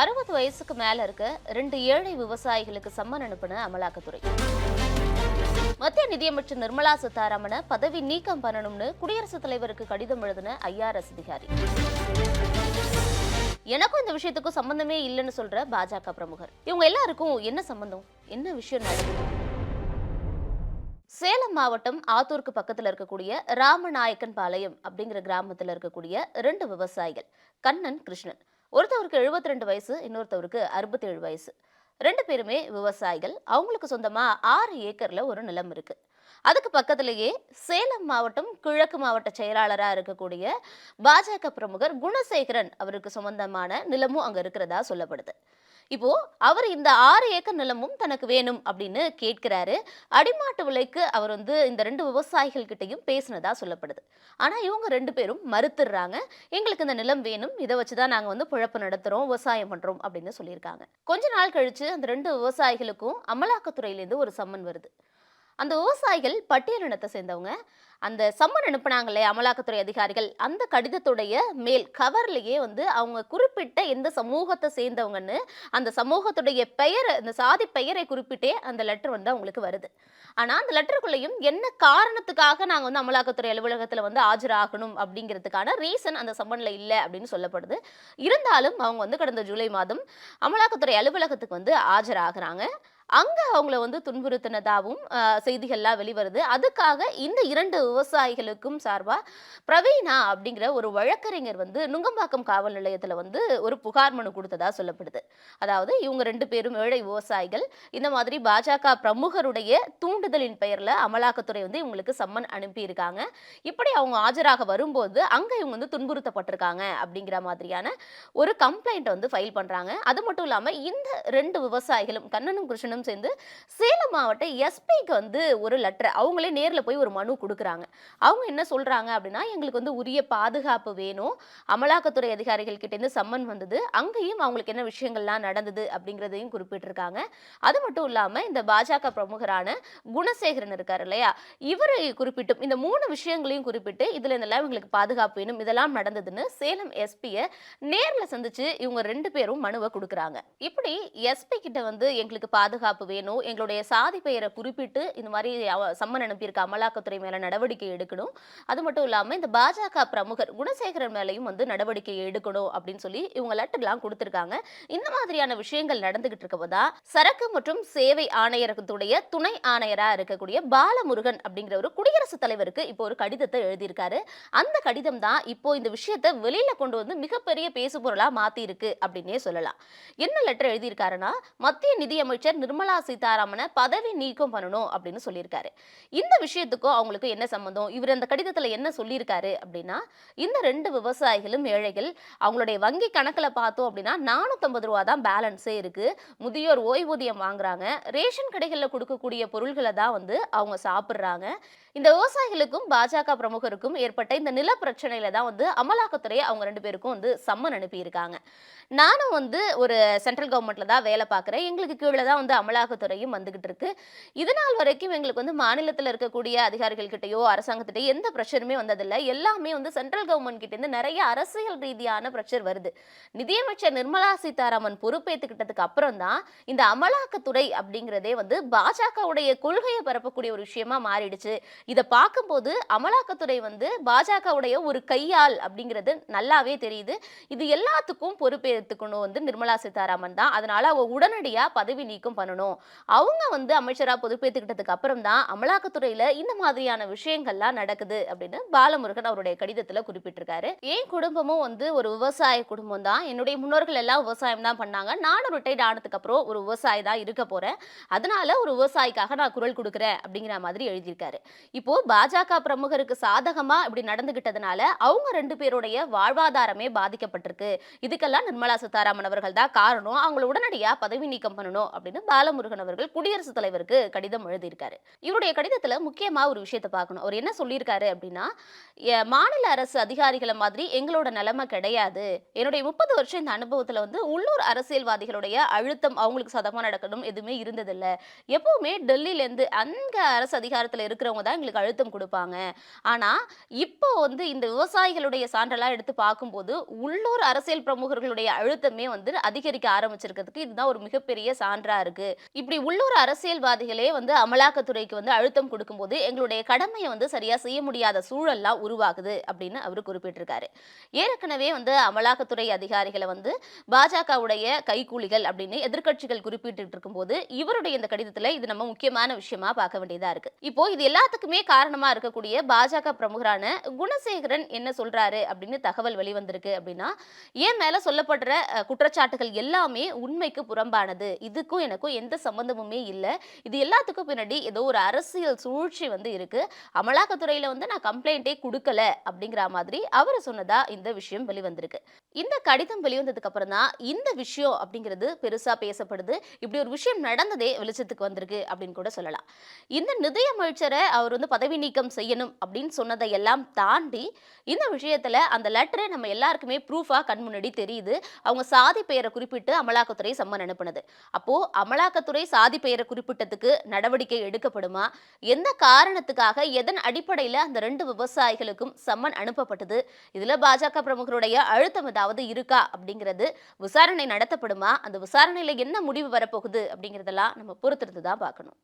அறுபது வயசுக்கு மேல இருக்க ரெண்டு ஏழை விவசாயிகளுக்கு சம்மன் அனுப்பின அமலாக்கத்துறை. மத்திய நிதியமைச்சர் நிர்மலா சீதாராமனை பதவி நீக்கம் பண்ணணும்னு குடியரசுத் தலைவருக்கு கடிதம் எழுதின ஐஆர்எஸ் அதிகாரி. எனக்கும் இந்த விஷயத்துக்கும் சம்பந்தமே இல்லைன்னு சொல்ற பாஜக பிரமுகர். இவங்க எல்லாருக்கும் என்ன சம்பந்தம்? என்ன விஷயம் நடக்குது சேலம் மாவட்டம் ஆத்தூருக்கு பக்கத்தில் இருக்கக்கூடிய ராமநாயக்கன் பாளையம் அப்படிங்கிற கிராமத்தில் இருக்கக்கூடிய ரெண்டு விவசாயிகள் கண்ணன் கிருஷ்ணன். ஒருத்தவருக்கு 72 ரெண்டு வயசு இன்னொருத்தவருக்கு அறுபத்தேழு வயசு. ரெண்டு பேருமே விவசாயிகள். அவங்களுக்கு சொந்தமாக ஆறு ஏக்கரில் ஒரு நிலம் இருக்கு. அதுக்கு பக்கத்திலேயே சேலம் மாவட்டம் கிழக்கு மாவட்ட செயலாளராக இருக்கக்கூடிய பாஜக பிரமுகர் குணசேகரன் அவருக்கு சொந்தமான நிலமும் அங்கே இருக்கிறதா சொல்லப்படுது. இப்போ அவர் இந்த ஆறு ஏக்கர் நிலமும் தனக்கு வேணும் அப்படின்னு கேட்கிறாரு. அடிமாட்டு விலைக்கு அவர் வந்து இந்த ரெண்டு விவசாயிகள் கிட்டயும் பேசினதா சொல்லப்படுது. ஆனா இவங்க ரெண்டு பேரும் மறுத்துடுறாங்க. எங்களுக்கு இந்த நிலம் வேணும் இதை வச்சுதான் நாங்க வந்து பிழப்பு நடத்துறோம் விவசாயம் பண்றோம் அப்படின்னு சொல்லியிருக்காங்க. கொஞ்ச நாள் கழிச்சு அந்த ரெண்டு விவசாயிகளுக்கும் அமலாக்கத்துறையிலேருந்து ஒரு சம்மன் வருது. அந்த விவசாயிகள் பட்டியலினத்தை சேர்ந்தவங்க. அந்த சம்மன் அனுப்புனாங்களே அமலாக்கத்துறை அதிகாரிகள் அந்த கடிதத்துடைய மேல் கவர்லேயே வந்து அவங்க குறிப்பிட்ட எந்த சமூகத்தை சேர்ந்தவங்கன்னு அந்த சமூகத்துடைய பெயர் அந்த சாதி பெயரை குறிப்பிட்டே அந்த லெட்டர் வந்து அவங்களுக்கு வருது. ஆனால் அந்த லெட்டருக்குள்ளேயும் என்ன காரணத்துக்காக நாங்கள் வந்து அமலாக்கத்துறை அலுவலகத்தில் வந்து ஆஜராகணும் அப்படிங்கிறதுக்கான ரீசன் அந்த சம்மனில் இல்லை அப்படின்னு சொல்லப்படுது. இருந்தாலும் அவங்க வந்து கடந்த ஜூலை மாதம் அமலாக்கத்துறை அலுவலகத்துக்கு வந்து ஆஜராகிறாங்க. அங்கே அவங்கள வந்து துன்புறுத்தினதாகவும் செய்திகள்லாம் வெளிவருது. அதுக்காக இந்த இரண்டு விவசாயிகளுக்கும் சார்பாக பிரவீனா அப்படிங்கிற ஒரு வழக்கறிஞர் வந்து நுங்கம்பாக்கம் காவல் நிலையத்தில் வந்து ஒரு புகார் மனு கொடுத்ததா சொல்லப்படுது. அதாவது இவங்க ரெண்டு பேரும் ஏழை விவசாயிகள். இந்த மாதிரி பாஜக பிரமுகருடைய தூண்டுதலின் பெயரில் அமலாக்கத்துறை வந்து இவங்களுக்கு சம்மன் அனுப்பியிருக்காங்க. இப்படி அவங்க ஆஜராக வரும்போது அங்கே இவங்க வந்து துன்புறுத்தப்பட்டிருக்காங்க அப்படிங்கிற மாதிரியான ஒரு கம்ப்ளைண்ட் வந்து ஃபைல் பண்ணுறாங்க அது மட்டும் இல்லாமல் இந்த ரெண்டு விவசாயிகளும் கண்ணனும் கிருஷ்ணனும் சேர்ந்து சேலம் மாவட்ட எஸ்பிக்கு வந்து ஒரு லெட்டர் அவங்களே நேர்ல போய் ஒரு மனு கொடுக்குறாங்க. அவங்க என்ன சொல்றாங்க அப்படின்னா எங்களுக்கு வந்து உரிய பாதுகாப்பு வேணும். அமலாக்கத்துறை அதிகாரிகள் கிட்டேருந்து சம்மன் வந்தது. அங்கேயும் அவங்களுக்கு என்ன விஷயங்கள்லாம் நடந்தது அப்படிங்கிறதையும் குறிப்பிட்டிருக்காங்க. அது மட்டும் இல்லாம இந்த பாஜக பிரமுகரான குணசேகரன் இருக்கார் இல்லையா? இவரை குறிப்பிட்டும் இந்த மூணு விஷயங்களையும் குறிப்பிட்டு இதுல இதெல்லாம் இவங்களுக்கு பாதுகாப்பு வேணும் இதெல்லாம் நடந்ததுன்னு சேலம் எஸ்பியை நேர்ல சந்திச்சு இவங்க ரெண்டு பேரும் மனுவை கொடுக்குறாங்க. இப்படி எஸ்பி கிட்ட வந்து எங்களுக்கு பாதுகாப்பு வேணும். எங்களுடைய சாதி பெயரை குறிப்பிட்டு இந்த மாதிரி சம்மன் அனுப்பியிருக்க அமலாக்கத்துறை மேல நடவடிக்கை எடுக்கணும். அது மட்டும் இல்லாம இந்த பாஜக பிரமுகர் குணசேகரன் மேலேயும் வந்து நடவடிக்கை எடுக்கணும் அப்படின்னு சொல்லி இவங்க லெட்டர்லாம் கொடுத்திருக்காங்க. இந்த மாதிரியான விஷயங்கள் நடந்துகிட்டு இருக்கபோதா சரக்கு மற்றும் சேவை ஆணையரகத்துடைய துணை ஆணையரா இருக்கக்கூடிய பாலமுருகன் அப்படிங்கிற ஒரு குடியரசுத் தலைவருக்கு இப்போ ஒரு கடிதத்தை எழுதியிருக்காரு. அந்த கடிதம் தான் இப்போ இந்த விஷயத்தை வெளியில கொண்டு வந்து மிகப்பெரிய பேசுபொருளாக மாத்தி இருக்கு அப்படின்னே சொல்லலாம். என்ன லெட்டர் எழுதியிருக்காருன்னா மத்திய நிதியமைச்சர் நிர்மலா சீதாராமனை பதவி நீக்கம் பண்ணணும் அப்படின்னு சொல்லியிருக்காரு. இந்த விஷயத்துக்கும் அவங்களுக்கு என்ன சம்மந்தம் இவர் அந்த கடிதத்தில் என்ன சொல்லியிருக்காரு அப்படின்னா இந்த ரெண்டு விவசாயிகளும் ஏழைகள் அவங்களுடைய வங்கி கணக்கில் பார்த்தோம் அப்படின்னா நானூற்றம்பது ரூபா தான் பேலன்ஸே இருக்கு. முதியோர் ஓய்வூதியம் வாங்குறாங்க. ரேஷன் கடைகளில் கொடுக்கக்கூடிய பொருள்களை தான் வந்து அவங்க சாப்பிட்றாங்க. இந்த விவசாயிகளுக்கும் பாஜக பிரமுகருக்கும் ஏற்பட்ட இந்த நில பிரச்சனையில தான் வந்து அமலாக்கத்துறை அவங்க ரெண்டு பேருக்கும் வந்து சம்மன் அனுப்பியிருக்காங்க. நானும் வந்து ஒரு சென்ட்ரல் கவர்மெண்ட்ல தான் வேலை பார்க்குறேன். எங்களுக்கு கீழே தான் வந்து அமலாக்கத்துறையும் வந்துகிட்டு இருக்கு. இது நாள் வரைக்கும் எங்களுக்கு வந்து மாநிலத்தில் இருக்கக்கூடிய அதிகாரிகள் கிட்டயோ அரசாங்கத்திட்டயோ எந்த பிரச்சனையுமே வந்ததில்லை. எல்லாமே வந்து சென்ட்ரல் கவர்மெண்ட் கிட்ட இருந்து நிறைய அரசியல் ரீதியான பிரஷர் வருது. நிதியமைச்சர் நிர்மலா சீதாராமன் பொறுப்பேற்றுக்கிட்டதுக்கு அப்புறம் தான் இந்த அமலாக்கத்துறை அப்படிங்கிறதே வந்து பாஜகவுடைய கொள்கையை பரப்பக்கூடிய ஒரு விஷயமா மாறிடுச்சு. இதை பார்க்கும்போது அமலாக்கத்துறை வந்து பாஜகவுடைய ஒரு கையால் அப்படிங்கிறது நல்லாவே தெரியுது. இது எல்லாத்துக்கும் பொறுப்பேற்றுக்கணும் வந்து நிர்மலா சீதாராமன் தான். அதனால அவங்க உடனடியா பதவி நீக்கம் பண்ணணும். பண்ணணும். அவங்க வந்து அமைச்சராக பொறுப்பேற்றுக்கிட்டதுக்கு அப்புறம் தான் அமலாக்கத்துறையில் இந்த மாதிரியான விஷயங்கள்லாம் நடக்குது அப்படின்னு பாலமுருகன் அவருடைய கடிதத்தில் குறிப்பிட்டிருக்காரு. என் குடும்பமும் வந்து ஒரு விவசாய குடும்பம் தான் என்னுடைய முன்னோர்கள் எல்லாம் விவசாயம் தான் பண்ணாங்க. நானும் ரிட்டையர்ட் ஆனதுக்கு அப்புறம் ஒரு விவசாயி தான் இருக்க போகிறேன் அதனால ஒரு விவசாயிக்காக நான் குரல் கொடுக்குறேன் அப்படிங்கிற மாதிரி எழுதியிருக்காரு. இப்போ பாஜக பிரமுகருக்கு சாதகமா இப்படி நடந்துகிட்டதுனால அவங்க ரெண்டு பேருடைய வாழ்வாதாரமே பாதிக்கப்பட்டிருக்கு. இதுக்கெல்லாம் நிர்மலா சீதாராமன் அவர்கள் தான் காரணம். அவங்கள உடனடியாக பதவி நீக்கம் பண்ணணும் அப்படின்னு பால பாலமுருகன் அவர்கள் குடியரசுத் தலைவருக்கு கடிதம் எழுதியிருக்காரு. இவருடைய கடிதத்துல முக்கியமா ஒரு விஷயத்தை பார்க்கணும். அவர் என்ன சொல்லியிருக்காரு அப்படின்னா மாநில அரசு அதிகாரிகளை மாதிரி எங்களோட நிலைமை கிடையாது. என்னுடைய முப்பது வருஷம் இந்த அனுபவத்துல வந்து உள்ளூர் அரசியல்வாதிகளுடைய அழுத்தம் அவங்களுக்கு சதமா நடக்கணும் எதுவுமே இருந்ததில்லை. எப்பவுமே டெல்லியிலேருந்து அந்த அரசு அதிகாரத்தில் இருக்கிறவங்க தான் எங்களுக்கு அழுத்தம் கொடுப்பாங்க. ஆனா இப்போ வந்து இந்த விவசாயிகளுடைய சான்றெல்லாம் எடுத்து பார்க்கும்போது உள்ளூர் அரசியல் பிரமுகர்களுடைய அழுத்தமே வந்து அதிகரிக்க ஆரம்பிச்சிருக்கிறதுக்கு இதுதான் ஒரு மிகப்பெரிய சான்றா இருக்கு. இப்படி உள்ளூர் அரசியல்வாதிகளே வந்து அமலாக்கத்துறைக்கு வந்து அழுத்தம் கொடுக்கும்போது எங்களுடைய கடமையை வந்து சரியா செய்ய முடியாத சூழல்லாம் உருவாகுது அப்படின்னு அவர் குறிப்பிட்டிருக்காரு. ஏற்கனவே வந்து அமலாக்கத்துறை அதிகாரிகளை வந்து பாஜகவுடைய கைகூலிகள் அப்படின்னு எதிர்கட்சிகள் குறிப்பிட்டு இருக்கும்போது இவருடைய இந்த கடிதத்துல இது நம்ம முக்கியமான விஷயமா பார்க்க வேண்டியதா இருக்கு. இப்போ இது எல்லாத்துக்குமே காரணமா இருக்கக்கூடிய பாஜக பிரமுகரான குணசேகரன் என்ன சொல்றாரு அப்படின்னு தகவல் வெளிவந்திருக்கு அப்படின்னா என் மேல சொல்லப்படுற குற்றச்சாட்டுகள் எல்லாமே உண்மைக்கு புறம்பானது இதுக்கும் எனக்கும் எந்த சம்பந்தமுமே இல்லை. இது எல்லாத்துக்கும் பின்னாடி ஏதோ ஒரு அரசியல் சூழ்ச்சி வந்து இருக்கு. அமலாக்கத்துறையில வந்து நான் கம்ப்ளைண்டே கொடுக்கல அப்படிங்கிற மாதிரி அவர் சொன்னதா இந்த விஷயம் வெளிவந்திருக்கு. இந்த கடிதம் வெளிவந்ததுக்கு அப்புறம் தான் இந்த விஷயம் அப்படிங்கிறது பெருசா பேசப்படுது. இப்படி ஒரு விஷயம் நடந்ததே வெளிச்சத்துக்கு வந்திருக்கு அப்படின்னு கூட சொல்லலாம். இந்த நிதியமைச்சரை அவர் வந்து பதவி நீக்கம் செய்யணும் அப்படின்னு சொன்னதை எல்லாம் தாண்டி இந்த விஷயத்துல அந்த லெட்டரை நம்ம எல்லாருக்குமே ப்ரூஃபா கண் முன்னாடி தெரியுது. அவங்க சாதி பெயரை குறிப்பிட்டு அமலாக்கத்துறை சம்மன் அனுப்புனது. அப்போ அமலாக்கத்துறை சாதி பெயரை குறிப்பிட்டதுக்கு நடவடிக்கை எடுக்கப்படுமா? எந்த காரணத்துக்காக எதன் அடிப்படையில் அந்த ரெண்டு விவசாயிகளுக்கும் சம்மன் அனுப்பப்பட்டது? இதுல பாஜக பிரமுகருடைய அழுத்தம் ஏதாவது இருக்கா? அப்படிங்கிறது விசாரணை நடத்தப்படுமா? அந்த விசாரணையில என்ன முடிவு வரப்போகுது? அப்படிங்கிறதெல்லாம் நம்ம பொறுத்திருந்து தான் பார்க்கணும்.